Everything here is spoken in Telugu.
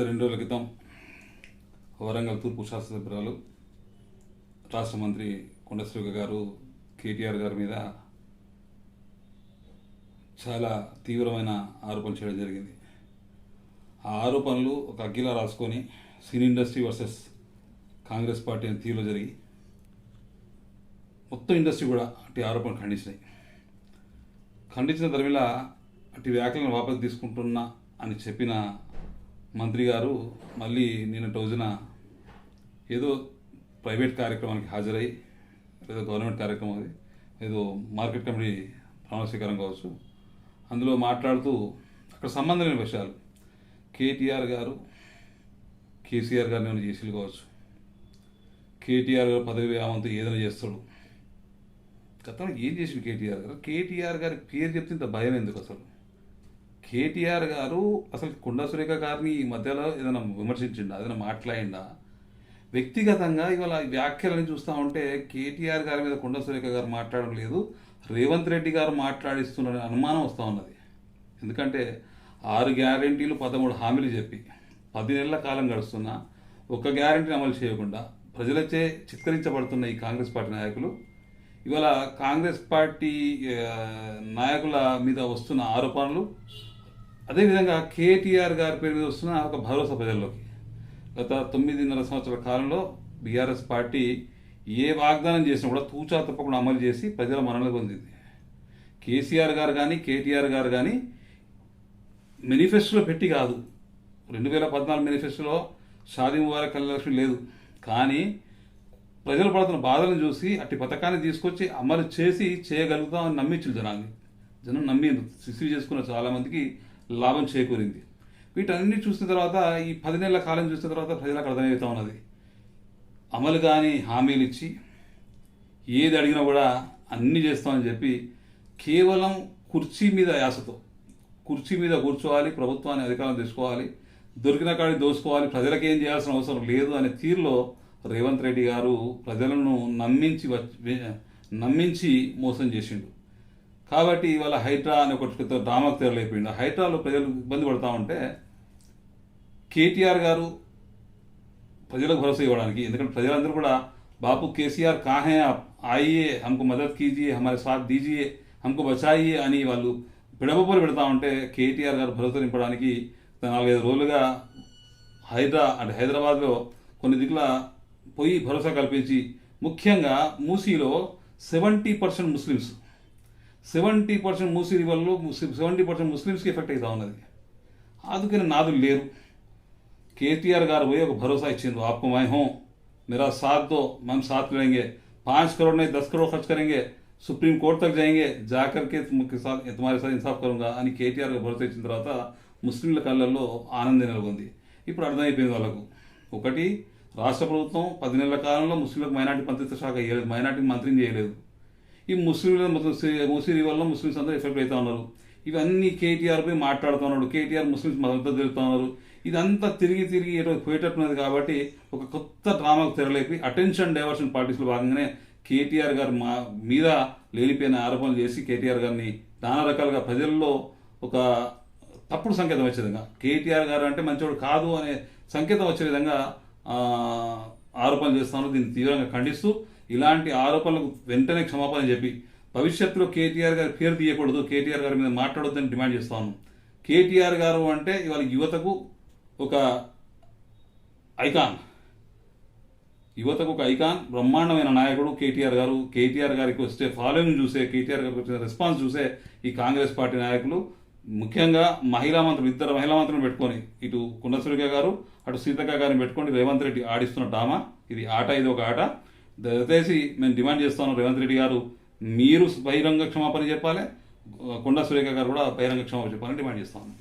గత రెండు రోజుల క్రితం వరంగల్ తూర్పు శాసనసభ్యురాలు రాష్ట్ర మంత్రి కొండశ్రీక గారు కేటీఆర్ గారి మీద చాలా తీవ్రమైన ఆరోపణలు చేయడం జరిగింది. ఆ ఆరోపణలు ఒక అగ్గిలా రాసుకొని cine industry versus Congress party అని తీరులో జరిగి మొత్తం ఇండస్ట్రీ కూడా అటు ఆరోపణలు ఖండించినాయి. ఖండించిన ధర్మిలా అటు వ్యాఖ్యలను వాపసు తీసుకుంటున్నా అని చెప్పిన మంత్రి గారు మళ్ళీ నిన్న రోజున ఏదో ప్రైవేట్ కార్యక్రమానికి హాజరై లేదా గవర్నమెంట్ కార్యక్రమం అది ఏదో మార్కెట్ కమిటీ ప్రమాణ స్వీకారం కావచ్చు. అందులో మాట్లాడుతూ అక్కడ సంబంధం లేని విషయాలు. కేటీఆర్ గారు కేసీఆర్ గారిని ఏమైనా చేసిలు కావచ్చు. కేటీఆర్ గారు పదవి వ్యామంతో ఏదైనా చేస్తాడు. గతంలో ఏం చేసిండు కేటీఆర్ గారు? కేటీఆర్ గారి పేరు చెప్తే ఇంత భయం ఎందుకు అసలు? కేటీఆర్ గారు అసలు కొండా సురేఖ గారిని ఈ మధ్యలో ఏదైనా విమర్శించిండా ఏదైనా మాట్లాడిండా? వ్యక్తిగతంగా ఇవాళ వ్యాఖ్యలను చూస్తూ ఉంటే కేటీఆర్ గారి మీద కొండా సురేఖ గారు మాట్లాడడం లేదు రేవంత్ రెడ్డి గారు మాట్లాడిస్తున్నారనే అనుమానం వస్తూ ఉన్నది. ఎందుకంటే ఆరు గ్యారెంటీలు పదమూడు హామీలు చెప్పి పది నెలల కాలం గడుస్తున్నా ఒక్క గ్యారెంటీని అమలు చేయకుండా ప్రజలచే చిత్కరించబడుతున్న ఈ కాంగ్రెస్ పార్టీ నాయకులు ఇవాళ కాంగ్రెస్ పార్టీ నాయకుల మీద వస్తున్న ఆరోపణలు అదేవిధంగా కేటీఆర్ గారి పేరు మీద వస్తున్న ఒక భరోసా ప్రజల్లోకి. గత తొమ్మిదిన్నర సంవత్సరాల కాలంలో బీఆర్ఎస్ పార్టీ ఏ వాగ్దానం చేసినా కూడా తూచా తప్పకుండా అమలు చేసి ప్రజల మనలో పొందింది. కేసీఆర్ గారు కానీ కేటీఆర్ గారు కానీ మేనిఫెస్టోలో పెట్టి కాదు. రెండు వేల పద్నాలుగు మేనిఫెస్టోలో షాదీ ముబారక్ కళ్యాణలక్ష్మి లేదు. కానీ ప్రజలు పడుతున్న బాధలను చూసి అట్టి పథకాన్ని తీసుకొచ్చి అమలు చేసి చేయగలుగుతామని నమ్మించు జనాన్ని. జనం నమ్మింది రిసీవ్ చేసుకున్న చాలామందికి లాభం చేకూరింది. వీటన్ని చూసిన తర్వాత ఈ పది నెలల కాలం చూసిన తర్వాత ప్రజలకు అర్థమవుతా ఉన్నది. అమలు కానీ హామీలు ఇచ్చి ఏది అడిగినా కూడా అన్నీ చేస్తామని చెప్పి కేవలం కుర్చీ మీద యాసతో కుర్చీ మీద కూర్చోవాలి ప్రభుత్వాన్ని అధికారం తీసుకోవాలి దొరికిన కాడి దోసుకోవాలి ప్రజలకు ఏం చేయాల్సిన అవసరం లేదు అనే తీరులో రేవంత్ రెడ్డి గారు ప్రజలను నమ్మించి వచ్చి నమ్మించి మోసం చేసిండు. కాబట్టి ఇవాళ హైడ్రా అనే ఒకటితో డ్రామాకు తెరలేకపోయింది హైడ్రాలో ప్రజలు ఇబ్బంది పడతా ఉంటే కేటీఆర్ గారు ప్రజలకు భరోసా ఇవ్వడానికి ఎందుకంటే ప్రజలందరూ కూడా బాపు కేసీఆర్ కాహే ఆయే హమ్కు మదత్ కీజియే హమారే సాత్ దీజియే హమ్కు బచాయియే అని వాళ్ళు పిడబొబ్బలు పెడతా ఉంటే కేటీఆర్ గారు భరోసా నింపడానికి నాలుగైదు రోజులుగా హైదరా అంటే హైదరాబాద్లో కొన్ని దిక్కుల పోయి భరోసా కల్పించి ముఖ్యంగా మూసీలో seventy percent Muslims seventy percent Musi రివర్లో seventy percent ముస్లిమ్స్కి ఎఫెక్ట్ అవుతా ఉన్నది అందుకని నాదులు లేరు కేటీఆర్ గారు పోయి ఒక భరోసా ఇచ్చిండ్రు आपको मैं हूँ मेरा साथ दो हम साथ लेंगे पाँच करोड़ नहीं दस करोड़ खर्च करेंगे సుప్రీం కోర్టు తక్ జాయింగే జాకర్ కే తుమ్కి సాత్ తుమారే సాత్ ఇన్సాఫ్ కరుంగా అని కేటీఆర్ గారు భరోసా ఇచ్చిన తర్వాత ముస్లింల కళ్ళల్లో ఆనందం నెలకొంది ఇప్పుడు అర్థమైపోయింది వాళ్ళకు ఒకటి రాష్ట్ర ప్రభుత్వం పది నెలల కాలంలో ముస్లింలకు మైనార్టీ మంత్రిత్వ శాఖ ఇవ్వలేదు మైనార్టీ మంత్రిని చేయలేదు ఈ ముస్లింల ముస్లిం వల్ల ముస్లిమ్స్ అందరూ ఎఫెక్ట్ అవుతా ఉన్నారు. ఇవన్నీ కేటీఆర్పై మాట్లాడుతూ మాట్లాడుతున్నాడు కేటీఆర్ ముస్లిమ్స్ మద్దతు తెలుపుతా ఉన్నారు. ఇదంతా తిరిగి తిరిగి పోయేటట్టున్నది కాబట్టి ఒక కొత్త డ్రామాకు తెరలేపి అటెన్షన్ డైవర్షన్ పార్టీస్లో భాగంగానే కేటీఆర్ గారు మా మీద లేనిపోయిన ఆరోపణలు చేసి కేటీఆర్ గారిని నానా రకాలుగా ప్రజల్లో ఒక తప్పుడు సంకేతం వచ్చే విధంగా కేటీఆర్ గారు అంటే మంచివాడు కాదు అనే సంకేతం వచ్చే విధంగా ఆరోపణలు చేస్తున్నారు దీన్ని తీవ్రంగా ఖండిస్తూ ఇలాంటి ఆరోపణలకు వెంటనే క్షమాపణ చెప్పి భవిష్యత్తులో కేటీఆర్ గారి పేరు తీయకూడదు కేటీఆర్ గారి మీద మాట్లాడొద్దని డిమాండ్ చేస్తాను కేటీఆర్ గారు అంటే ఇవాళ యువతకు ఒక ఐకాన్. యువతకు ఒక ఐకాన్ బ్రహ్మాండమైన నాయకుడు కేటీఆర్ గారు. కేటీఆర్ గారికి వస్తే ఫాలోయింగ్ చూసే కేటీఆర్ గారికి వచ్చిన రెస్పాన్స్ చూసే ఈ కాంగ్రెస్ పార్టీ నాయకులు ముఖ్యంగా మహిళా మంత్రులు ఇద్దరు మహిళా మంత్రులను పెట్టుకొని ఇటు కుండసురిక గారు అటు సీతక్క గారిని పెట్టుకొని రేవంత్ రెడ్డి ఆడిస్తున్న డ్రామా. ఇది ఆట ఇది ఒక ఆట. దయచేసి మేము డిమాండ్ చేస్తాను రేవంత్ రెడ్డి గారు మీరు బహిరంగ క్షమాపణ చెప్పాలి. కొండా సురేఖ గారు కూడా బహిరంగ క్షమాపణ చెప్పాలని డిమాండ్ చేస్తాను